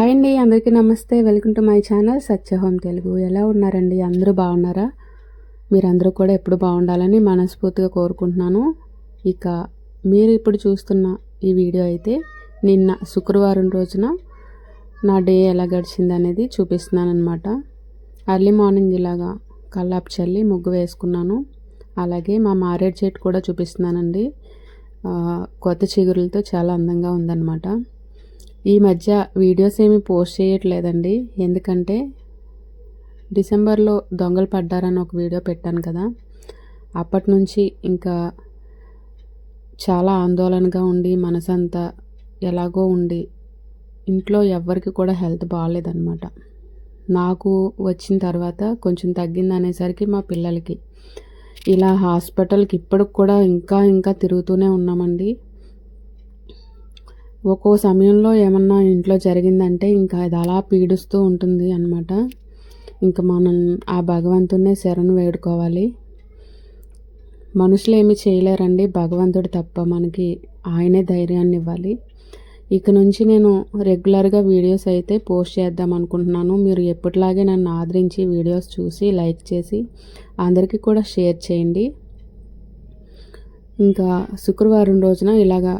Hi అండి అందరికీ namaste. Welcome to my channel Satya Telugu ఎలా ఉన్నారండి? అందరూ బాగున్నారా? మీరందరూ కూడా ఎప్పుడు బాగుండాలని మనస్ఫూర్తిగా కోరుకుంటున్నాను. ఇక మీరు ఇప్పుడు చూస్తున్న ఈ వీడియో అయితే నిన్న శుక్రవారం రోజున నా డే ఎలా గడిచింది అనేది చూపిస్తున్నాను అనమాట అర్లీ మార్నింగ్ ఇలాగా కల్లాపు చల్లి ముగ్గు వేసుకున్నాను. అలాగే మా మారేడు చెట్టు కూడా చూపిస్తున్నానండి. కొత్త చిగురులతో చాలా అందంగా ఉందన్నమాట. ఈ మధ్య వీడియోస్ ఏమీ పోస్ట్ చేయట్లేదండి. ఎందుకంటే డిసెంబర్లో దొంగలు పడ్డారని ఒక వీడియో పెట్టాను కదా. అప్పటి నుంచి ఇంకా చాలా ఆందోళనగా ఉండి మనసంతా ఎలాగో ఉండి ఇంట్లో ఎవ్వరికి కూడా హెల్త్ బాగాలేదన్నమాట. నాకు వచ్చిన తర్వాత కొంచెం తగ్గింది అనేసరికి మా పిల్లలకి. ఇలా హాస్పిటల్కి ఇప్పటికి కూడా ఇంకా ఇంకా తిరుగుతూనే ఉన్నామండి. ఒక్కో సమయంలో ఏమన్నా ఇంట్లో జరిగిందంటే ఇంకా అది అలా పీడిస్తూ ఉంటుంది అనమాట ఇంకా మనం ఆ భగవంతున్నే శరణు వేడుకోవాలి. మనుషులు ఏమి చేయలేరండి భగవంతుడు తప్ప మనకి ఆయనే ధైర్యాన్ని ఇవ్వాలి. ఇక నుంచి నేను రెగ్యులర్గా వీడియోస్ అయితే పోస్ట్ చేద్దాం అనుకుంటున్నాను. మీరు ఎప్పటిలాగే నన్ను ఆదరించి వీడియోస్ చూసి లైక్ చేసి అందరికీ కూడా షేర్ చేయండి. ఇంకా శుక్రవారం రోజున ఇలాగా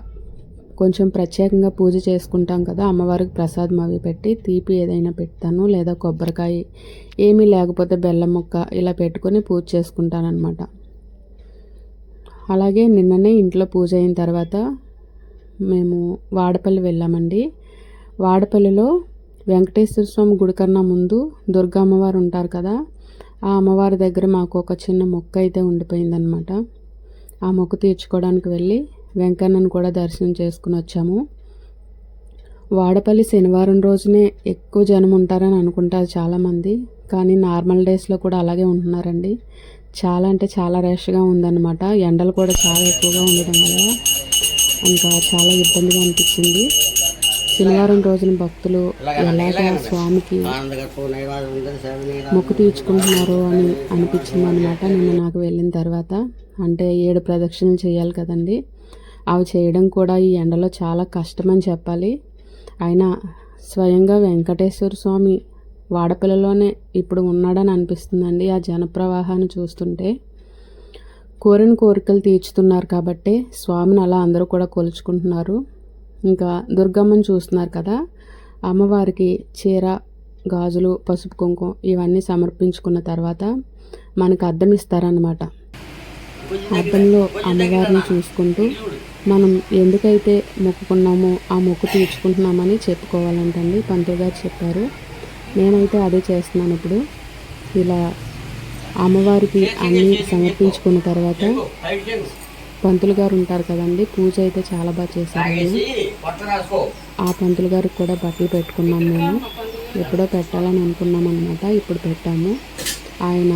కొంచెం ప్రత్యేకంగా పూజ చేసుకుంటాం కదా అమ్మవారికి ప్రసాదం అవి పెట్టి తీపి ఏదైనా పెడతాను లేదా కొబ్బరికాయ ఏమీ లేకపోతే బెల్లం ముక్క ఇలా పెట్టుకొని పూజ చేసుకుంటానమాట అలాగే నిన్ననే ఇంట్లో పూజ అయిన తర్వాత మేము వాడపల్లి వెళ్ళామండి. వాడపల్లిలో వెంకటేశ్వర స్వామి గుడి కన్నా ముందు దుర్గా అమ్మవారు ఉంటారు కదా ఆ అమ్మవారి దగ్గర మాకు ఒక చిన్న మొక్క అయితే ఉండిపోయిందనమాట ఆ మొక్క తీర్చుకోవడానికి వెళ్ళి వెంకన్నను కూడా దర్శనం చేసుకుని వచ్చాము. వాడపల్లి శనివారం రోజునే ఎక్కువ జనం ఉంటారని అనుకుంటారు చాలామంది కానీ నార్మల్ డేస్లో కూడా అలాగే ఉంటున్నారండి. చాలా అంటే చాలా రష్గా ఉందన్నమాట. ఎండలు కూడా చాలా ఎక్కువగా ఉండడం వల్ల ఇంకా చాలా ఇబ్బందిగా అనిపించింది. శనివారం రోజున భక్తులు ఎలాగా స్వామికి మొక్కు తీర్చుకుంటున్నారు అని అనిపించింది అనమాట నిన్న నాకు వెళ్ళిన తర్వాత. అంటే ఏడు ప్రదక్షిణలు చేయాలి కదండి. అవి చేయడం కూడా ఈ ఎండలో చాలా కష్టమని చెప్పాలి. అయినా స్వయంగా వెంకటేశ్వర స్వామి వాడపిల్లలోనే ఇప్పుడు ఉన్నాడని అనిపిస్తుందండి ఆ జనప్రవాహాన్ని చూస్తుంటే. కోరిన కోరికలు తీర్చుతున్నారు కాబట్టి స్వామిని అలా అందరూ కూడా కొలుచుకుంటున్నారు. ఇంకా దుర్గమ్మని చూస్తున్నారు కదా అమ్మవారికి చీర గాజులు పసుపు కుంకుమ ఇవన్నీ సమర్పించుకున్న తర్వాత మనకు అద్దం ఇస్తారనమాట అద్దంలో అమ్మవారిని చూసుకుంటూ మనం ఎందుకైతే మొక్కుకున్నామో ఆ మొక్కు తీర్చుకుంటున్నామని చెప్పుకోవాలంటండి పంతులు గారు చెప్పారు. నేనైతే అదే చేస్తున్నాను ఇప్పుడు. ఇలా అమ్మవారికి అన్నీ సమర్పించుకున్న తర్వాత పంతులు గారు ఉంటారు కదండి పూజ అయితే చాలా బాగా చేశారండి ఆ పంతులు గారికి కూడా బట్టలు పెట్టుకున్నాం మేము. ఎప్పుడో పెట్టాలని అనుకున్నాం అనమాట ఇప్పుడు పెట్టాము. ఆయన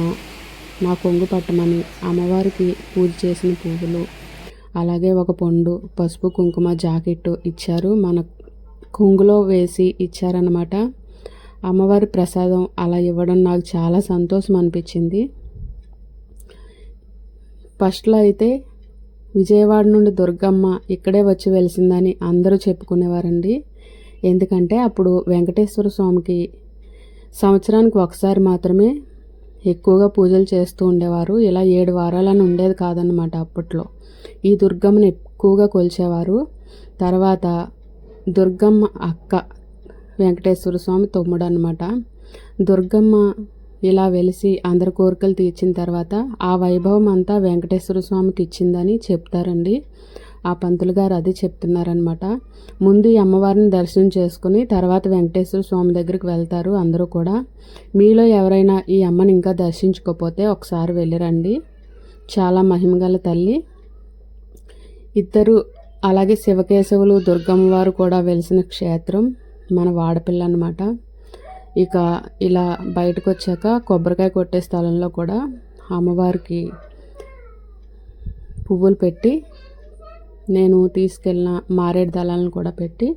నా కొంగు పట్టమని అమ్మవారికి పూజ చేసిన పువ్వులు. అలాగే ఒక పండు పసుపు కుంకుమ జాకెట్ ఇచ్చారు. మన కొంగులో వేసి ఇచ్చారనమాట అమ్మవారి ప్రసాదం అలా ఇవ్వడం నాకు చాలా సంతోషం అనిపించింది. ఫస్ట్లో అయితే విజయవాడ నుండి దుర్గమ్మ ఇక్కడే వచ్చి వెలిసిందని అందరూ చెప్పుకునేవారండి. ఎందుకంటే అప్పుడు వెంకటేశ్వర స్వామికి సంవత్సరానికి ఒకసారి మాత్రమే ఎక్కువగా పూజలు చేస్తూ ఉండేవారు. ఇలా ఏడు వారాలని ఉండేది కాదనమాట అప్పట్లో. ఈ దుర్గమ్మను ఎక్కువగా కొలిచేవారు. తర్వాత దుర్గమ్మ అక్క వెంకటేశ్వర స్వామి తమ్ముడు అనమాట దుర్గమ్మ ఇలా వెలిసి అందరి కోరికలు తీర్చిన తర్వాత ఆ వైభవం అంతా వెంకటేశ్వర స్వామికి ఇచ్చిందని చెప్తారండి. ఆ పంతులు గారు అది చెప్తున్నారనమాట ముందు ఈ అమ్మవారిని దర్శనం చేసుకుని తర్వాత వెంకటేశ్వర స్వామి దగ్గరికి వెళ్తారు అందరూ కూడా. మీలో ఎవరైనా ఈ అమ్మని ఇంకా దర్శించుకోకపోతే ఒకసారి వెళ్ళిరండి. చాలా మహిమగల తల్లి. ఇద్దరు అలాగే శివకేశవులు దుర్గమ్మ వారు కూడా వెలిసిన క్షేత్రం మన వాడపిల్ల అనమాట ఇక ఇలా బయటకు వచ్చాక కొబ్బరికాయ కొట్టే స్థలంలో కూడా అమ్మవారికి పువ్వులు పెట్టి నేను తీసుకెళ్ళిన మారేడు దళాలను కూడా పెట్టి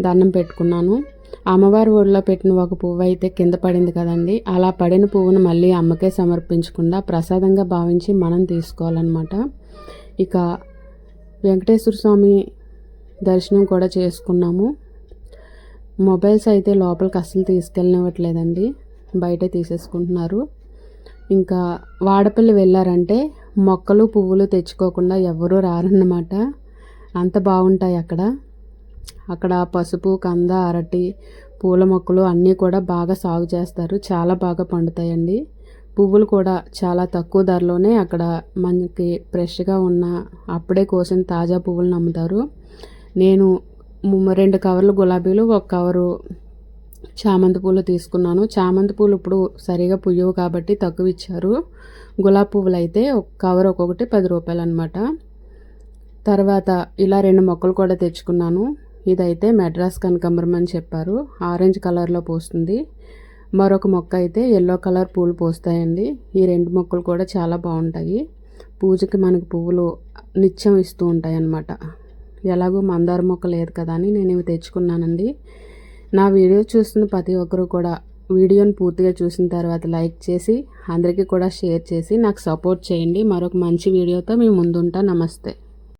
దండం పెట్టుకున్నాను. అమ్మవారి ఒడిలో పెట్టిన ఒక పువ్వు అయితే కింద పడింది కదండి. అలా పడిన పువ్వును మళ్ళీ అమ్మకే సమర్పించకుండా ప్రసాదంగా భావించి మనం తీసుకోవాలన్నమాట. ఇక వెంకటేశ్వర స్వామి దర్శనం కూడా చేసుకున్నాము. మొబైల్స్ అయితే లోపలికి అస్సలు తీసుకెళ్ళనివ్వట్లేదండి. బయటే తీసేసుకుంటున్నారు. ఇంకా వాడపల్లి వెళ్ళారంటే మొక్కలు పువ్వులు తెచ్చుకోకుండా ఎవరూ రారన్నమాట. అంత బాగుంటాయి అక్కడ. అక్కడ పసుపు కంద అరటి పూల మొక్కలు అన్నీ కూడా బాగా సాగు చేస్తారు. చాలా బాగా పండుతాయండి. పువ్వులు కూడా చాలా తక్కువ ధరలోనే అక్కడ మనకి ఫ్రెష్గా ఉన్న అప్పుడే కోసిన తాజా పువ్వులను అమ్ముతారు నేను రెండు కవర్లు గులాబీలు ఒక కవరు చామంతి పూలు తీసుకున్నాను. చామంతి పూలు ఇప్పుడు సరిగా పుయ్యవు కాబట్టి తక్కువ ఇచ్చారు. గులాబీ పువ్వులు అయితే ఒక కవర్ ఒక్కొక్కటి పది రూపాయలు అనమాట తర్వాత ఇలా రెండు మొక్కలు కూడా తెచ్చుకున్నాను. ఇదైతే మెడ్రాస్ కనకంబరం అని చెప్పారు. ఆరెంజ్ కలర్లో పూస్తుంది. మరొక మొక్క అయితే ఎల్లో కలర్ పూలు పూస్తాయండి. ఈ రెండు మొక్కలు కూడా చాలా బాగుంటాయి. పూజకి మనకు పువ్వులు నిత్యం ఇస్తూ ఉంటాయి అన్నమాట ఎలాగో మందార మొక్క లేదు కదా అని నేను ఇవి తెచ్చుకున్నానండి. నా వీడియో చూస్తున్న ప్రతి ఒక్కరూ కూడా వీడియోని పూర్తిగా చూసిన తర్వాత లైక్ చేసి అందరికీ కూడా షేర్ చేసి నాకు సపోర్ట్ చేయండి. మరొక మంచి వీడియోతో మీ ముందుంటా. నమస్తే.